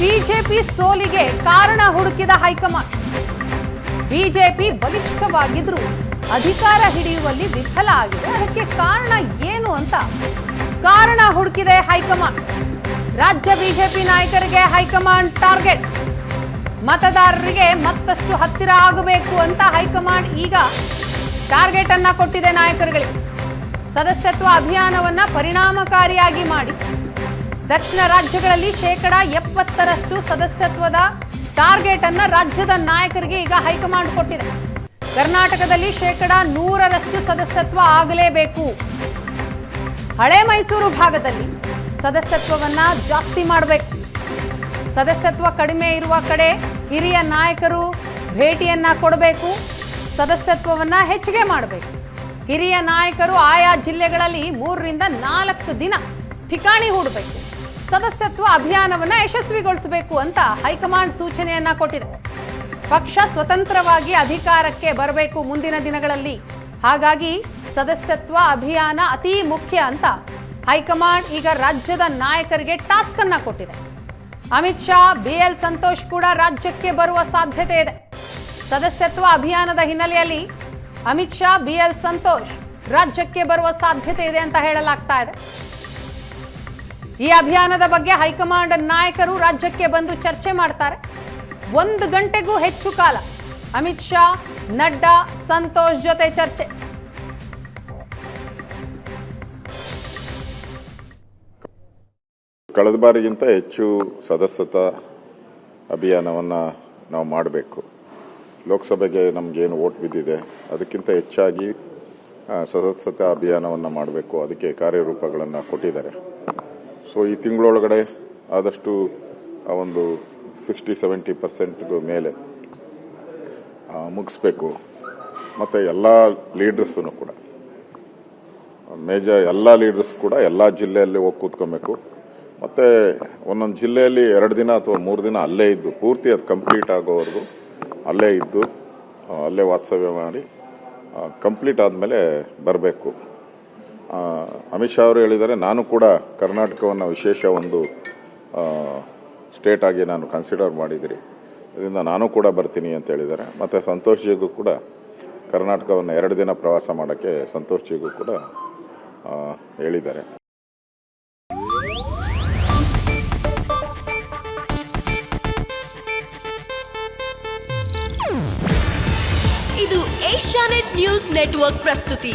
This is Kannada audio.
ಬಿಜೆಪಿ ಸೋಲಿಗೆ ಕಾರಣ ಹುಡುಕಿದ ಹೈಕಮಾಂಡ್. ಬಿಜೆಪಿ ಬಲಿಷ್ಠವಾಗಿದ್ರೂ ಅಧಿಕಾರ ಹಿಡಿಯುವಲ್ಲಿ ವಿಫಲ ಆಗಿದೆ. ಅದಕ್ಕೆ ಕಾರಣ ಏನು ಅಂತ ಕಾರಣ ಹುಡುಕಿದೆ ಹೈಕಮಾಂಡ್. ರಾಜ್ಯ ಬಿಜೆಪಿ ನಾಯಕರಿಗೆ ಹೈಕಮಾಂಡ್ ಟಾರ್ಗೆಟ್. ಮತದಾರರಿಗೆ ಮತ್ತಷ್ಟು ಹತ್ತಿರ ಆಗಬೇಕು ಅಂತ ಹೈಕಮಾಂಡ್ ಈಗ ಟಾರ್ಗೆಟ್ ಅನ್ನ ಕೊಟ್ಟಿದೆ ನಾಯಕರುಗಳಿಗೆ. ಸದಸ್ಯತ್ವ ಅಭಿಯಾನವನ್ನ ಪರಿಣಾಮಕಾರಿಯಾಗಿ ಮಾಡಿ. ದಕ್ಷಿಣ ರಾಜ್ಯಗಳಲ್ಲಿ ಶೇಕಡ ಎಪ್ಪತ್ತರಷ್ಟು ಸದಸ್ಯತ್ವದ ಟಾರ್ಗೆಟ್ ಅನ್ನ ರಾಜ್ಯದ ನಾಯಕರಿಗೆ ಈಗ ಹೈಕಮಾಂಡ್ ಕೊಟ್ಟಿದೆ ಕರ್ನಾಟಕದಲ್ಲಿ ಶೇಕಡ ನೂರರಷ್ಟು ಸದಸ್ಯತ್ವ ಆಗಲೇಬೇಕು ಹಳೆ ಮೈಸೂರು ಭಾಗದಲ್ಲಿ ಸದಸ್ಯತ್ವವನ್ನ ಜಾಸ್ತಿ ಮಾಡಬೇಕು ಸದಸ್ಯತ್ವ ಕಡಿಮೆ ಇರುವ ಕಡೆ ಹಿರಿಯ ನಾಯಕರು ಭೇಟಿಯನ್ನ ಕೊಡಬೇಕು ಸದಸ್ಯತ್ವವನ್ನ ಹೆಚ್ಚಿಗೆ ಮಾಡಬೇಕು ಹಿರಿಯ ನಾಯಕರು ಆಯಾ ಜಿಲ್ಲೆಗಳಲ್ಲಿ ಮೂರರಿಂದ ನಾಲ್ಕು ದಿನ ठिकाणी ಹೂಡಬೇಕು ಸದಸ್ಯತ್ವ ಅಭಿಯಾನವನ್ನ ಯಶಸ್ವಿಗೊಳಿಸಬೇಕು ಅಂತ ಹೈಕಮಾಂಡ್ ಸೂಚನೆಯನ್ನ ಕೊಟ್ಟಿದೆ. ಪಕ್ಷ ಸ್ವತಂತ್ರವಾಗಿ ಅಧಿಕಾರಕ್ಕೆ ಬರಬೇಕು ಮುಂದಿನ ದಿನಗಳಲ್ಲಿ. ಹಾಗಾಗಿ ಸದಸ್ಯತ್ವ ಅಭಿಯಾನ ಅತಿ ಮುಖ್ಯ ಅಂತ ಹೈಕಮಾಂಡ್ ಈಗ ರಾಜ್ಯದ ನಾಯಕರಿಗೆ ಟಾಸ್ಕ್ ಅನ್ನ ಕೊಟ್ಟಿದೆ. ಅಮಿತ್ ಶಾ, ಬಿಎಲ್ ಸಂತೋಷ್ ಕೂಡ ರಾಜ್ಯಕ್ಕೆ ಬರುವ ಸಾಧ್ಯತೆ ಇದೆ. ಸದಸ್ಯತ್ವ ಅಭಿಯಾನದ ಹಿನ್ನೆಲೆಯಲ್ಲಿ ಅಮಿತ್ ಶಾ, ಬಿಎಲ್ ಸಂತೋಷ್ ರಾಜ್ಯಕ್ಕೆ ಬರುವ ಸಾಧ್ಯತೆ ಇದೆ ಅಂತ ಹೇಳಲಾಗ್ತಾ ಇದೆ. ಈ ಅಭಿಯಾನದ ಬಗ್ಗೆ ಹೈಕಮಾಂಡ್ ನಾಯಕರು ರಾಜ್ಯಕ್ಕೆ ಬಂದು ಚರ್ಚೆ ಮಾಡ್ತಾರೆ. ಒಂದು ಗಂಟೆಗೂ ಹೆಚ್ಚು ಕಾಲ ಅಮಿತ್ ಶಾ, ನಡ್ಡಾ, ಸಂತೋಷ್ ಜೊತೆ ಚರ್ಚೆ. ಕಳೆದ ಬಾರಿಗಿಂತ ಹೆಚ್ಚು ಸದಸ್ಯತಾ ಅಭಿಯಾನವನ್ನು ನಾವು ಮಾಡಬೇಕು. ಲೋಕಸಭೆಗೆ ನಮಗೇನು ಓಟ್ ಬಿದ್ದಿದೆ, ಅದಕ್ಕಿಂತ ಹೆಚ್ಚಾಗಿ ಸದಸ್ಯತಾ ಅಭಿಯಾನವನ್ನು ಮಾಡಬೇಕು. ಅದಕ್ಕೆ ಕಾರ್ಯರೂಪಗಳನ್ನು ಕೊಟ್ಟಿದ್ದಾರೆ. ಸೊ ಈ ತಿಂಗಳೊಳಗಡೆ ಆದಷ್ಟು ಆ ಒಂದು ಸಿಕ್ಸ್ಟಿ ಸೆವೆಂಟಿ ಪರ್ಸೆಂಟ್ಗೂ ಮೇಲೆ ಮುಗಿಸ್ಬೇಕು. ಮತ್ತು ಎಲ್ಲ ಲೀಡರ್ಸೂ ಕೂಡ. ಮೇಜರ್ ಎಲ್ಲ ಲೀಡರ್ಸ್ ಕೂಡ ಎಲ್ಲ ಜಿಲ್ಲೆಯಲ್ಲಿ ಹೋಗಿ ಕೂತ್ಕೊಬೇಕು. ಮತ್ತು ಒಂದೊಂದು ಜಿಲ್ಲೆಯಲ್ಲಿ ಎರಡು ದಿನ ಅಥವಾ ಮೂರು ದಿನ ಅಲ್ಲೇ ಇದ್ದು, ಪೂರ್ತಿ ಅದು ಕಂಪ್ಲೀಟ್ ಆಗೋವರೆಗೂ ಅಲ್ಲೇ ಇದ್ದು ಅಲ್ಲೇ ವಾಸ್ತವ್ಯ ಮಾಡಿ ಕಂಪ್ಲೀಟ್ ಆದಮೇಲೆ ಬರಬೇಕು. ಅಮಿತ್ ಶಾ ಅವರು ಹೇಳಿದ್ದಾರೆ, ನಾನು ಕೂಡ ಕರ್ನಾಟಕವನ್ನು ವಿಶೇಷ ಒಂದು ಸ್ಟೇಟಾಗಿ ನಾನು ಕನ್ಸಿಡರ್ ಮಾಡಿದಿರಿ. ಇದರಿಂದ ನಾನು ಕೂಡ ಬರ್ತೀನಿ ಅಂತ ಹೇಳಿದ್ದಾರೆ. ಮತ್ತು ಸಂತೋಷ್ ಜಿಗೂ ಕೂಡ ಕರ್ನಾಟಕವನ್ನು ಎರಡು ದಿನ ಪ್ರವಾಸ ಮಾಡೋಕ್ಕೆ ಸಂತೋಷ್ ಜಿಗೂ ಕೂಡ ಹೇಳಿದ್ದಾರೆ. ಇದು ಏಷ್ಯಾನೆಟ್ ನ್ಯೂಸ್ ನೆಟ್ವರ್ಕ್ ಪ್ರಸ್ತುತಿ.